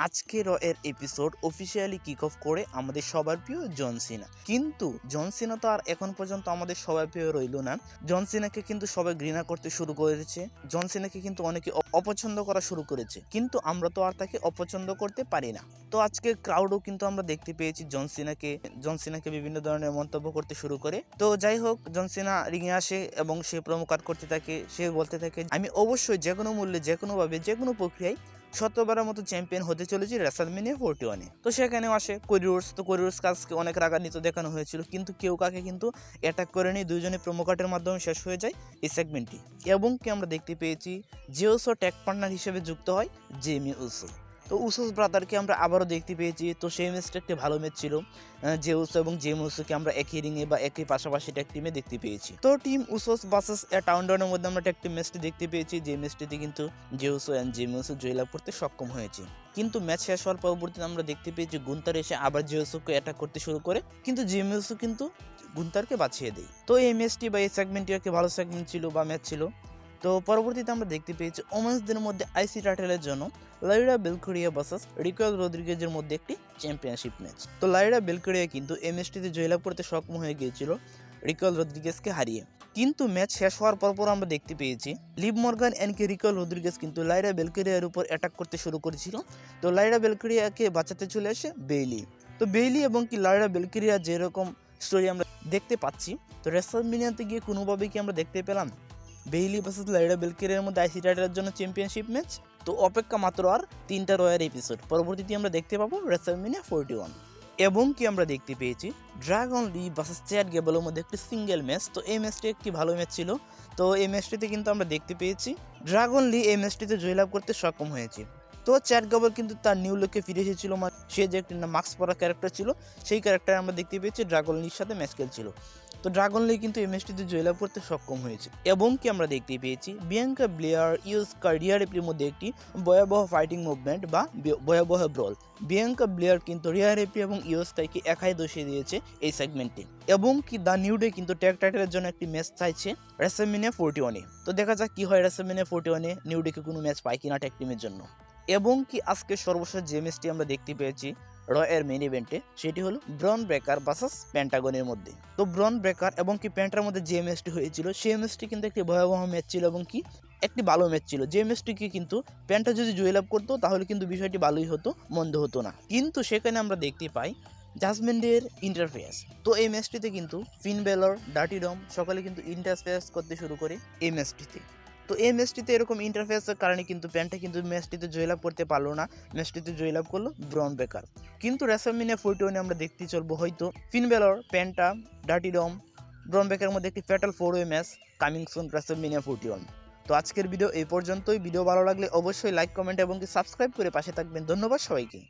আজকের এর episode officially kick off করে আমাদের সবার প্রিয় জন সিনা। কিন্তু জন সিনা তো আর এখন পর্যন্ত আমাদের সবার প্রিয় রইল না। জন সিনাকে কিন্তু সবাই ঘৃণা করতে শুরু করেছে। জন সিনাকে কিন্তু অনেকে অপছন্দ করা শুরু করেছে। কিন্তু আমরা তো আর তাকে অপছন্দ করতে পারি না। তো আজকে ক্রাউডও কিন্তু আমরা দেখতে পেয়েছি জন সিনাকে। জন সিনাকে বিভিন্ন ধরনের মন্তব্য করতে শুরু করে। তো যাই হোক, জন সিনা রিঙে আসে এবং সে প্রমোকার করতে থাকে। সে বলতে থাকে, আমি অবশ্যই যে কোনো মূল্যে যে কোনোভাবে যে কোনো প্রক্রিয়ায় শতবারের মতো চ্যাম্পিয়ন হতে চলেছি রেসালমিনিয়া ফোরটি ওয়ানে। তো সেখানেও আসে কোরিওর্স তো কোরিওর্স কাজকে অনেক রাগান্বিত দেখানো হয়েছিল, কিন্তু কেউ কাকে কিন্তু অ্যাটাক করেনি। দুজনে প্রোমোকাটের মাধ্যমে শেষ হয়ে যায় এই সেগমেন্টটি এবং কি আমরা দেখতে পেয়েছি, জিওসো ট্যাগ পার্টনার হিসেবে যুক্ত হয় জেমি উসো তো উসোস ব্রাদারকে আমরা আবারও দেখতে পেয়েছি। তো সেই ম্যাচটা একটি ভালো ম্যাচ ছিল। যে জেউসো এবং জেম উসোকে আমরা একই রিংয়ে বা একই পাশাপাশি ট্যাগ টিমে দেখতে পেয়েছি। তো টিম উসোস ভার্সেস টাউন ডাউনের মধ্যে আমরা ট্যাগ টিম ম্যাচটি দেখতে পেয়েছি। যে ম্যাচটিতে কিন্তু জেউসো অ্যান্ড জেম উসো জয়লাভ করতে সক্ষম হয়েছে। কিন্তু ম্যাচ শেষ হওয়ার পরবর্তীতে আমরা দেখতে পেয়েছি গুন্তার এসে আবার জেউসোকে অ্যাটাক করতে শুরু করে। কিন্তু জেমিউসো কিন্তু গুন্তারকে বাঁচিয়ে দেয়। তো এই ম্যাচটি বা এই সেগমেন্টটি একটি ভালো সেগমেন্ট ছিল বা ম্যাচ ছিল। তো পরবর্তীতে আমরা দেখতে পেয়েছি ওমেন্সদের মধ্যে আইসি টাইটেলের জন্য লাইরা বেলকরিয়া বাসাস রিকোয়াল রদ্রিগেজের মধ্যে একটি চ্যাম্পিয়নশিপ ম্যাচ তো লাইরা বেলকরিয়া কিন্তু এই ম্যাচটিতে জয়লাভ করতে সক্ষম হয়ে গিয়েছিল রিকোয়াল রদ্রিগেজকে হারিয়ে। কিন্তু ম্যাচ শেষ হওয়ার পর পর আমরা দেখতে পেয়েছি Liv Morgan NK Raquel Rodriguez কিন্তু লাইরা বেলকেরিয়ার উপর অ্যাটাক করতে শুরু করেছিল। তো লাইরা বেলকেরিয়াকে বাঁচাতে চলে আসে বেইলি। তো বেইলি এবং কি লাইরা বেলকেরিয়া যেরকম স্টোরি আমরা দেখতে পাচ্ছি, তো রেসালমিনিয়াতে গিয়ে কোনোভাবে কি আমরা দেখতে পেলাম? বেইলি ভার্সেস লাইরা বেলকেরিয়ার মধ্যে আইসি টাইটেলের জন্য চ্যাম্পিয়নশিপ ম্যাচ তো অপেক্ষা মাত্র আর তিনটা রয়ার এপিসোড পরবর্তীতে আমরা দেখতে পাবো রেসালমিনিয়া ফোরটি ওয়ান এবং কি আমরা দেখতে পেয়েছি? ড্রাগন লি ভার্সেস চ্যাট গেবলের মধ্যে একটি সিঙ্গেল ম্যাচ তো এই ম্যাচটি একটি ভালো ম্যাচ ছিল। তো এই ম্যাচটিতে কিন্তু আমরা দেখতে পেয়েছি ড্রাগন লি এই ম্যাচটিতে জয়লাভ করতে সক্ষম হয়েছে। তো চ্যাট গেবল কিন্তু তার নিউ লুকে ফিরে এসেছিল। মানে সে যে একটি মাস্ক পরা ক্যারেক্টার ছিল, সেই ক্যারেক্টার আমরা দেখতে পেয়েছি ড্রাগন লির সাথে ম্যাচ খেলছিল। তো ড্রাগন লি কিন্তু এই ম্যাচটিতে জয়লাভ করতে সক্ষম হয়েছে। এবং কি আমরা দেখতে পেয়েছি বিয়াঙ্কা ব্লেয়ার ইউজ কার্ডিয়ার এপির মধ্যে একটি ভয়াবহ ফাইটিং মুভমেন্ট বা ভয়াবহ ব্রল বিয়াঙ্কা ব্লেয়ার কিন্তু রিয়া রেপি এবং ইউস্কাইকে একাই দোষিয়ে দিয়েছে এই সেগমেন্টে এবং কি দ্য নিউ ডে কিন্তু ট্যাগ টাইটেলের জন্য একটি ম্যাচ চাইছে রেসেমিনিয়া ফোরটি ওয়ানে তো দেখা যাক কি হয় রেসেমিনিয়া ফোরটি ওয়ানে নিউ ডেকে কোনো ম্যাচ পায় কিনা ট্যাগ টিমের জন্য। এবং কি আজকে সর্বশেষ যে ম্যাচটি আমরা দেখতে পেয়েছি র এর মেন ইভেন্টে সেটি হলো ব্রন ব্রেকার ভার্সাস প্যান্টাগনের মধ্যে। তো ব্রন ব্রেকার এবং কি প্যান্টার মধ্যে যে ম্যাচটি হয়েছিল, সেই ম্যাচটি কিন্তু একটি ভয়াবহ ম্যাচ ছিল এবং কি একটি ভালো ম্যাচ ছিল। যে ম্যাচটিকে কিন্তু প্যান্টা যদি জয়লাভ করতো, তাহলে কিন্তু বিষয়টি ভালোই হতো, মন্দ হতো না। কিন্তু সেখানে আমরা দেখতে পাই জাজমেন্টের ইন্টারফেস তো এই ম্যাচটিতে কিন্তু ফিন বেলর ডার্টি সকালে কিন্তু ইন্টারফেস করতে শুরু করে এই ম্যাচটিতে তো এই ম্যাচটিতে এরকম ইন্টারফেসের কারণে কিন্তু প্যান্টটা কিন্তু ম্যাচটিতে জয়লাভ করতে পারল না। ম্যাচটিতে জয়লাভ করল ব্রন বেকার কিন্তু রেসামিনিয়া ফোরটি ওয়ানে আমরা দেখতে চলবো হয়তো ফিন বেলর প্যান্টা ডার্টি ডম ব্রন বেকারের মধ্যে একটি fatal four way match coming soon WrestleMania forty one তো আজকের ভিডিও এই পর্যন্তই। ভিডিও ভালো লাগলে অবশ্যই লাইক কমেন্ট এবং সাবস্ক্রাইব করে পাশে থাকবেন। ধন্যবাদ সবাইকে।